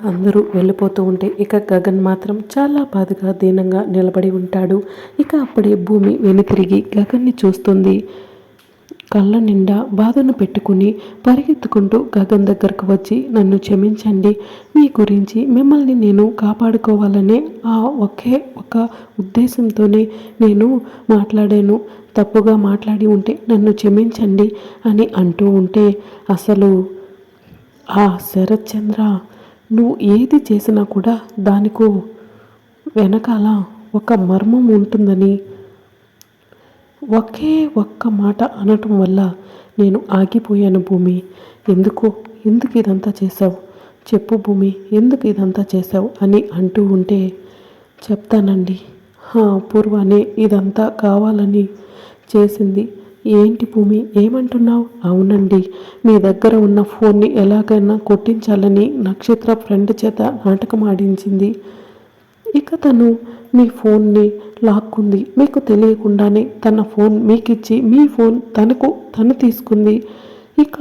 అందరూ వెళ్ళిపోతూ ఉంటే ఇక గగన్ మాత్రం చాలా బాధగా దీనంగా నిలబడి ఉంటాడు. ఇక అప్పుడే భూమి వెనుతిరిగి గగన్ని చూస్తుంది. కళ్ళ నిండా బాధను పెట్టుకుని పరిగెత్తుకుంటూ గగన్ దగ్గరకు వచ్చి నన్ను క్షమించండి. మీ గురించి మిమ్మల్ని నేను కాపాడుకోవాలనే ఆ ఒకే ఒక ఉద్దేశంతోనే నేను మాట్లాడాను. తప్పుగా మాట్లాడి ఉంటే నన్ను క్షమించండి అని అంటూ ఉంటే అసలు ఆ శరత్ చంద్ర నువ్వు ఏది చేసినా కూడా దానికో వెనకాల ఒక మర్మం ఉంటుందని. ఒకే ఒక్క మాట అనటం వల్ల నేను ఆగిపోయాను భూమి. ఎందుకు ఎందుకు ఇదంతా చేసావు చెప్పు భూమి ఎందుకు ఇదంతా చేసావు అని అంటూ ఉంటే చెప్తానండి. పూర్వానే ఇదంతా కావాలని చేసింది ఏంటి భూమి? ఏమంటున్నావు? అవునండి. మీ దగ్గర ఉన్న ఫోన్ని ఎలాగైనా కొట్టించాలని నక్షత్ర ఫ్రెండ్ చేత నాటకం ఆడించింది. ఇక తను మీ ఫోన్ని లాక్కుంది. మీకు తెలియకుండానే తన ఫోన్ మీకు ఇచ్చి మీ ఫోన్ తనకు తను తీసుకుంది. ఇక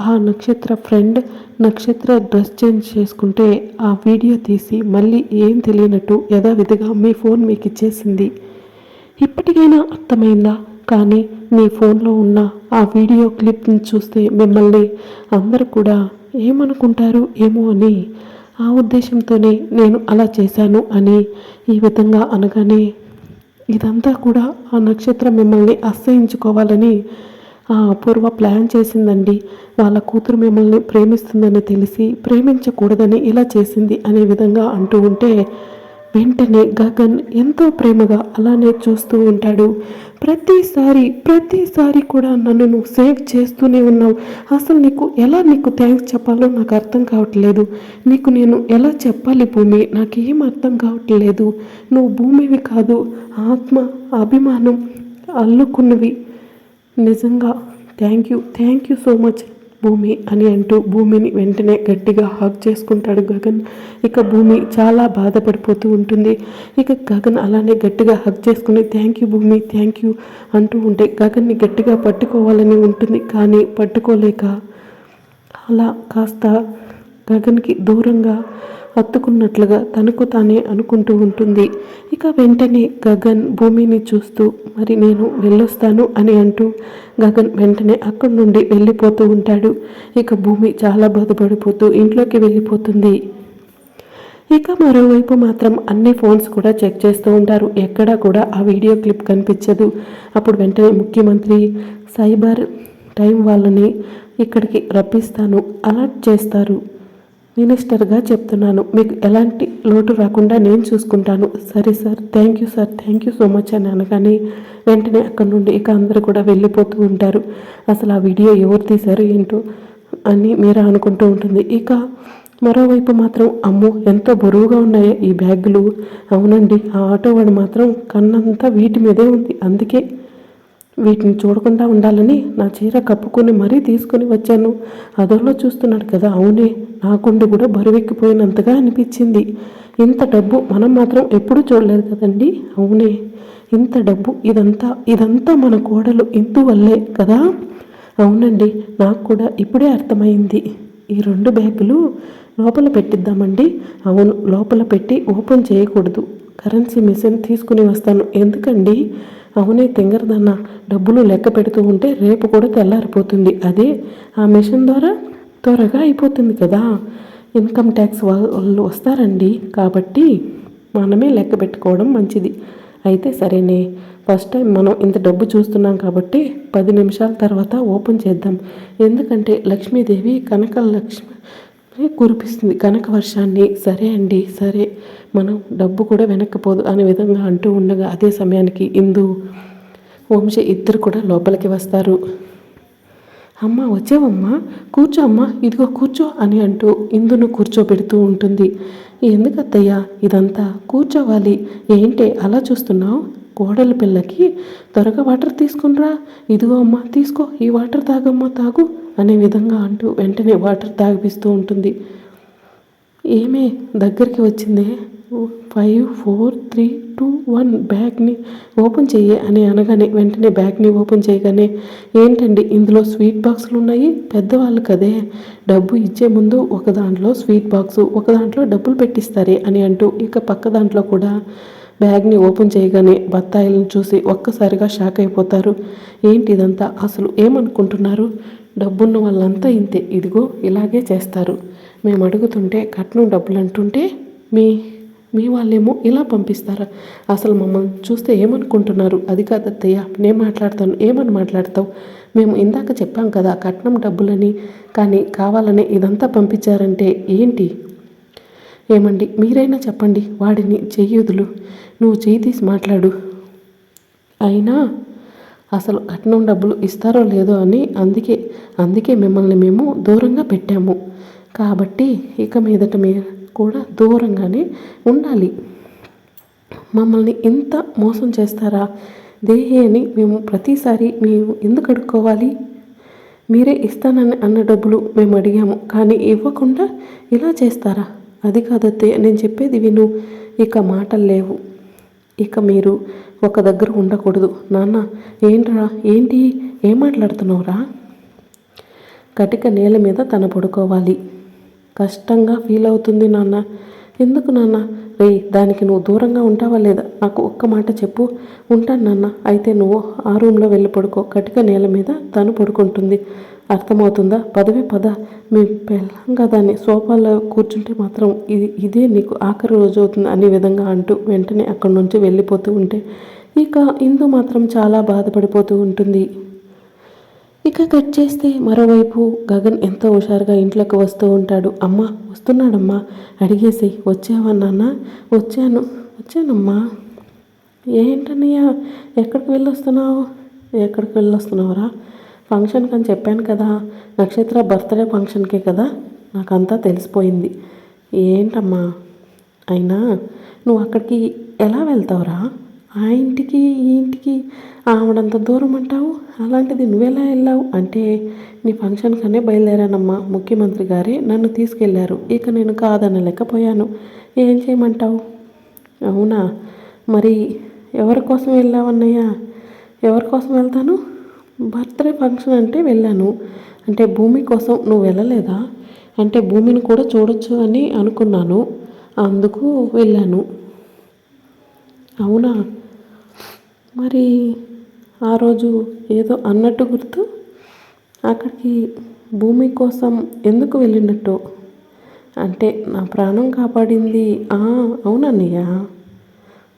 ఆ నక్షత్ర ఫ్రెండ్ నక్షత్ర డ్రెస్ చేంజ్ చేసుకుంటే ఆ వీడియో తీసి మళ్ళీ ఏం తెలియనట్టు యథావిధిగా మీ ఫోన్ మీకు ఇచ్చేసింది ఇప్పటికైనా అర్థమైందా? కానీ మీ ఫోన్లో ఉన్న ఆ వీడియో క్లిప్ని చూస్తే మిమ్మల్ని అందరూ కూడా ఏమనుకుంటారు ఏమో అని ఆ ఉద్దేశంతోనే నేను అలా చేశాను అని ఈ విధంగా అనగానే ఇదంతా కూడా ఆ నక్షత్రం మిమ్మల్ని అసహించుకోవాలని ఆ అపూర్వ ప్లాన్ చేసిందండి. వాళ్ళ కూతురు మిమ్మల్ని ప్రేమిస్తుందని తెలిసి ప్రేమించకూడదని ఇలా చేసింది అనే విధంగా అంటూ ఉంటే వెంటనే గగన్ ఎంతో ప్రేమగా అలానే చూస్తూ ఉంటాడు. ప్రతిసారి ప్రతిసారి కూడా నన్ను నువ్వు సేవ్ చేస్తూనే ఉన్నావు. అసలు నీకు ఎలా నీకు థ్యాంక్స్ చెప్పాలో నాకు అర్థం కావట్లేదు. నీకు నేను ఎలా చెప్పాలి భూమి? నాకేం అర్థం కావట్లేదు. నువ్వు భూమివి కాదు ఆత్మ అభిమానం అల్లుకున్నవి. నిజంగా thank you. Thank you so much. Bhumi అని అంటూ భూమిని వెంటనే గట్టిగా హాక్ చేసుకుంటాడు గగన్. ఇక భూమి చాలా బాధపడిపోతూ ఉంటుంది. ఇక గగన్ అలానే గట్టిగా హక్ చేసుకుని thank you Bhumi thank you అంటూ ఉంటే గగన్ని గట్టిగా పట్టుకోవాలని ఉంటుంది. కానీ పట్టుకోలేక అలా కాస్త గగన్కి దూరంగా హత్తుకున్నట్లుగా తనకు తానే అనుకుంటూ ఉంటుంది. ఇక వెంటనే గగన్ భూమిని చూస్తూ మరి నేను వెళ్ళొస్తాను అని అంటూ గగన్ వెంటనే అక్కడి నుండి వెళ్ళిపోతూ ఉంటాడు. ఇక భూమి చాలా బాధపడిపోతూ ఇంట్లోకి వెళ్ళిపోతుంది. ఇక మరోవైపు మాత్రం అన్ని ఫోన్స్ కూడా చెక్ చేస్తూ ఉంటారు. ఎక్కడా కూడా ఆ వీడియో క్లిప్ కనిపించదు. అప్పుడు వెంటనే ముఖ్యమంత్రి సైబర్ టైం వాళ్ళని ఇక్కడికి రప్పిస్తాను అలర్ట్ చేస్తారు. మినిస్టర్గా చెప్తున్నాను. మీకు ఎలాంటి లోటు రాకుండా నేను చూసుకుంటాను. సరే sir thank you sir. Thank you so much అని అనగానే వెంటనే అక్కడి నుండి ఇక అందరూ కూడా వెళ్ళిపోతూ ఉంటారు. అసలు ఆ వీడియో ఎవరు తీశారు ఏంటో అని మీరు అనుకుంటూ ఉంటుంది. ఇక మరోవైపు మాత్రం అమ్మో ఎంతో బరువుగా ఉన్నాయో ఈ బ్యాగులు. అవునండి ఆ ఆటో వాడు మాత్రం కన్నంతా వీటి మీదే ఉంది. అందుకే వీటిని చూడకుండా ఉండాలని నా చీర కప్పుకొని మరీ తీసుకొని వచ్చాను. అదోలో చూస్తున్నాడు కదా. అవునే నా గుండె కూడా బరువెక్కిపోయినంతగా అనిపించింది. ఇంత డబ్బు మనం మాత్రం ఎప్పుడూ చూడలేదు కదండి. అవునే ఇంత డబ్బు ఇదంతా ఇదంతా మన కోడలు ఇంతు వల్లే కదా? అవునండి నాకు కూడా ఇప్పుడే అర్థమైంది. ఈ రెండు బ్యాగులు లోపల పెట్టిద్దామండి. అవును లోపల పెట్టి ఓపెన్ చేయకూడదు. కరెన్సీ మిషన్ తీసుకుని వస్తాను. ఎందుకండి? అవునే తింగరదన్న డబ్బులు లెక్క పెడుతూ ఉంటే రేపు కూడా తెల్లారిపోతుంది. అదే ఆ మిషన్ ద్వారా త్వరగా అయిపోతుంది కదా. ఇన్కమ్ ట్యాక్స్ వాళ్ళు వస్తారండి. కాబట్టి మనమే లెక్క పెట్టుకోవడం మంచిది. అయితే సరేనే ఫస్ట్ టైం మనం ఇంత డబ్బు చూస్తున్నాం కాబట్టి పది నిమిషాల తర్వాత ఓపెన్ చేద్దాం. ఎందుకంటే లక్ష్మీదేవి కనక లక్ష్మి కురిపిస్తుంది కనక వర్షాన్ని సరే అండి సరే. మనం డబ్బు కూడా వెనక్కిపోదు అనే విధంగా అంటూ ఉండగా అదే సమయానికి ఇందు వంశీ ఇద్దరు కూడా లోపలికి వస్తారు. అమ్మ వచ్చావమ్మా కూర్చో అమ్మా ఇదిగో కూర్చో అని అంటూ ఇందును కూర్చోబెడుతూ ఉంటుంది. ఎందుకు ఇదంతా కూర్చోవాలి. ఏంటి అలా చూస్తున్నావు? కోడల పిల్లకి త్వరగా వాటర్ తీసుకునిరా ఇదిగో అమ్మా తీసుకో ఈ వాటర్ తాగమ్మా తాగు అనే విధంగా అంటూ వెంటనే వాటర్ తాగిపిస్తూ ఉంటుంది. ఏమే దగ్గరికి వచ్చిందే? Five four three two one బ్యాగ్ని open చెయ్యి అని అనగానే వెంటనే బ్యాగ్ని ఓపెన్ చేయగానే ఏంటండి ఇందులో స్వీట్ బాక్సులు ఉన్నాయి? పెద్దవాళ్ళు కదే. డబ్బు ఇచ్చే ముందు ఒక దాంట్లో స్వీట్ బాక్సు ఒక దాంట్లో డబ్బులు పెట్టిస్తారే అని అంటూ ఇక పక్క దాంట్లో కూడా బ్యాగ్ని ఓపెన్ చేయగానే బత్తాయిలను చూసి ఒక్కసారిగా షాక్ అయిపోతారు. ఏంటి ఇదంతా? అసలు ఏమనుకుంటున్నారు? డబ్బున్న వాళ్ళంతా ఇంతే. ఇదిగో ఇలాగే చేస్తారు. మేము అడుగుతుంటే కట్నం డబ్బులు అంటుంటే మీ మీ వాళ్ళేమో ఇలా పంపిస్తారా? అసలు మమ్మల్ని చూస్తే ఏమనుకుంటున్నారు? అది కాదత్తయ్య నేను మాట్లాడతాను. ఏమని మాట్లాడతావు? మేము ఇందాక చెప్పాం కదా కట్నం డబ్బులని కానీ కావాలని ఇదంతా పంపించారంటే ఏంటి? ఏమండి మీరైనా చెప్పండి వాడిని చెయ్యుదులు నువ్వు చేయి తీసి మాట్లాడు. అయినా అసలు కట్నం డబ్బులు ఇస్తారో లేదో అని అందుకే అందుకే మిమ్మల్ని మేము దూరంగా పెట్టాము. కాబట్టి ఇక మీదట మీరు కూడా దూరంగానే ఉండాలి. మమ్మల్ని ఇంత మోసం చేస్తారా? దేహి అని మేము ప్రతిసారి మేము ఎందుకు అడుక్కోవాలి? మీరే ఇస్తానని అన్న డబ్బులు మేము అడిగాము కానీ ఇవ్వకుండా ఇలా చేస్తారా? అది కాదత్తయ్య నేను చెప్పేది విను. ఇక మాటలు లేవు. ఇక మీరు ఒక దగ్గర ఉండకూడదు. నాన్న ఏంట్రా? ఏంటి? ఏం మాట్లాడుతున్నావురా? కటిక నేల మీద తన పడుకోవాలి. కష్టంగా ఫీల్ అవుతుంది నాన్న. ఎందుకు నాన్న? రే దానికి నువ్వు దూరంగా ఉంటావా లేదా? నాకు ఒక్క మాట చెప్పు. ఉంటాను నాన్న. అయితే నువ్వు ఆ రూమ్లో వెళ్ళి పడుకో. కటిక నేల మీద తను పడుకుంటుంది. అర్థమవుతుందా? పదవి పద. మీ పెళ్ళంగా దాన్ని సోఫాలో కూర్చుంటే మాత్రం ఇది ఇదే నీకు ఆఖరి రోజు అవుతుంది అనే విధంగా అంటూ వెంటనే అక్కడి నుంచి వెళ్ళిపోతూ ఉంటే ఇక ఇందు మాత్రం చాలా బాధపడిపోతూ ఉంటుంది. ఇక కట్ చేస్తే మరోవైపు గగన్ ఎంతో హుషారుగా ఇంట్లోకి వస్తూ ఉంటాడు. అమ్మ వస్తున్నాడమ్మా. అడిగేసి వచ్చావా నాన్న? వచ్చాను వచ్చానమ్మా. ఏంటన్నయ్యా ఎక్కడికి వెళ్ళొస్తున్నావు? ఎక్కడికి వెళ్ళొస్తున్నావురా? ఫంక్షన్కి అని చెప్పాను కదా. నక్షత్ర బర్త్డే ఫంక్షన్కే కదా. నాకంతా తెలిసిపోయింది. ఏంటమ్మా? అయినా నువ్వు అక్కడికి ఎలా వెళ్తావురా? ఆ ఇంటికి ఈ ఇంటికి ఆవిడంత దూరం అంటావు? అలాంటిది నువ్వెలా వెళ్ళావు? అంటే నీ ఫంక్షన్కనే బయలుదేరానమ్మా. ముఖ్యమంత్రి గారే నన్ను తీసుకెళ్ళారు. ఇక నేను కాదనలేకపోయాను ఏం చేయమంటావు? అవునా? మరి ఎవరి కోసం వెళ్ళావన్నయ్యా ఎవరి కోసం వెళ్తాను? బర్త్డే ఫంక్షన్ అంటే వెళ్ళాను. అంటే భూమి కోసం నువ్వు వెళ్ళలేదా? అంటే భూమిని కూడా చూడొచ్చు అని అనుకున్నాను. అందుకు వెళ్ళాను. అవునా? మరి ఆ రోజు ఏదో అన్నట్టు గుర్తు అక్కడికి భూమి కోసం ఎందుకు వెళ్ళినట్టు? అంటే నా ప్రాణం కాపాడింది. అవునన్నయ్య.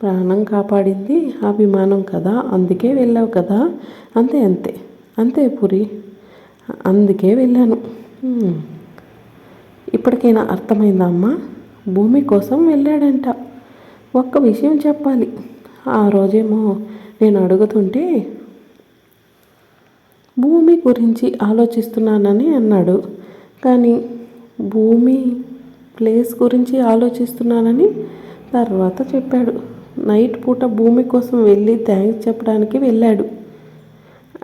ప్రాణం కాపాడింది ఆ విమానం కదా అందుకే వెళ్ళావు కదా. అంతే అంతే. అంతే పురి. అందుకే వెళ్ళాను. ఇప్పటికైనా అర్థమైందా అమ్మా? భూమి కోసం వెళ్ళాడంట. ఒక్క విషయం చెప్పాలి. ఆ రోజేమో నేను అడుగుతుంటే భూమి గురించి ఆలోచిస్తున్నానని అన్నాడు. కానీ భూమి ప్లేస్ గురించి ఆలోచిస్తున్నానని తర్వాత చెప్పాడు. నైట్ పూట భూమి కోసం వెళ్ళి థ్యాంక్స్ చెప్పడానికి వెళ్ళాడు.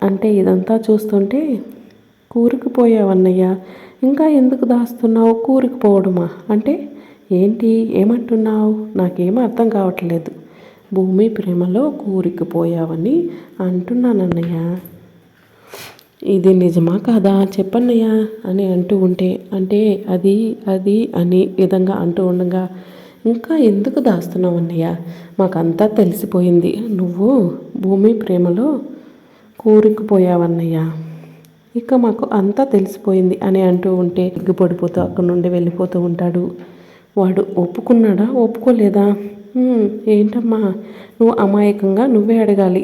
అంటే ఇదంతా చూస్తుంటే కూరుకుపోయావన్నయ్య ఇంకా ఎందుకు దాస్తున్నావు? కూరుకుపోవడమా? అంటే ఏంటి? ఏమంటున్నావు? నాకేం అర్థం కావట్లేదు. భూమి ప్రేమలో కూరుకుపోయావని అంటున్నానన్నయ్య. ఇది నిజమా కాదా? చెప్పన్నయ్యా అని అంటూ ఉంటే అంటే అది అది అని విధంగా అంటూ ఉండగా ఇంకా ఎందుకు దాస్తున్నావు అన్నయ్య మాకంతా తెలిసిపోయింది. నువ్వు భూమి ప్రేమలో కూరుకుపోయావన్నయ్య. ఇక మాకు అంతా తెలిసిపోయింది అని అంటూ ఉంటే ఎగ్గుపడిపోతూ అక్కడి నుండి వెళ్ళిపోతూ ఉంటాడు. వాడు ఒప్పుకున్నాడా? ఒప్పుకోలేదా? ఏంటమ్మా? నువ్వు అమాయకంగా నువ్వే అడగాలి.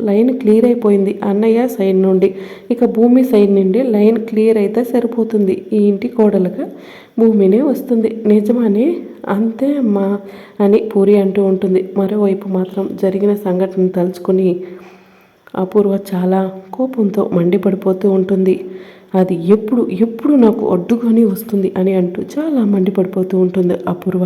లైన్ క్లియర్ అయిపోయింది అన్నయ్య సైడ్ నుండి. ఇక భూమి సైడ్ నుండి లైన్ క్లియర్ అయితే సరిపోతుంది. ఈ ఇంటి కోడలుగా భూమినే వస్తుంది. నిజమని? అంతే అమ్మా అని పూరి అంటూ ఉంటుంది. మరోవైపు మాత్రం జరిగిన సంఘటన తలుచుకుని అపూర్వ చాలా కోపంతో మండిపడిపోతూ ఉంటుంది. అది ఎప్పుడు ఎప్పుడు నాకు అడ్డుకొని వస్తుంది అని అంటూ చాలా మండిపడిపోతూ ఉంటుంది అపూర్వ.